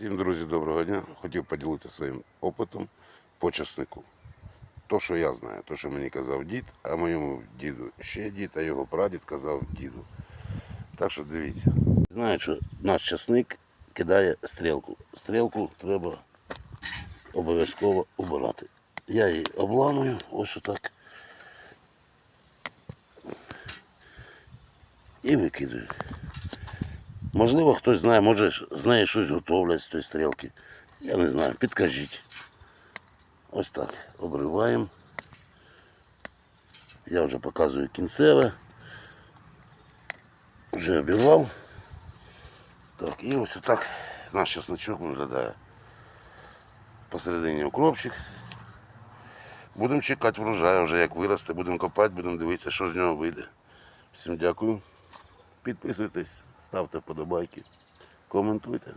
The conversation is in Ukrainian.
Всім, друзі, доброго дня. Хотів поділитися своїм опитом по часнику. То, що я знаю, то, що мені казав дід, а моєму діду ще дід, а його прадід казав діду. Так що дивіться. Знаю, що наш часник кидає стрілку. Стрілку треба обов'язково обирати. Я її обламую ось отак. І викидаю. Можливо, хтось знає, може з неї щось готовлять з тої стрілки. Я не знаю, підкажіть. Ось так обриваємо. Я вже показую кінцеве. Вже обірвав. Так, і ось отак наш чесночок виглядає. Посередині укропчик. Будемо чекати врожаю, вже як виросте, будемо копати, будемо дивитися, що з нього вийде. Всім дякую. Підписуйтесь, ставте вподобайки, коментуйте.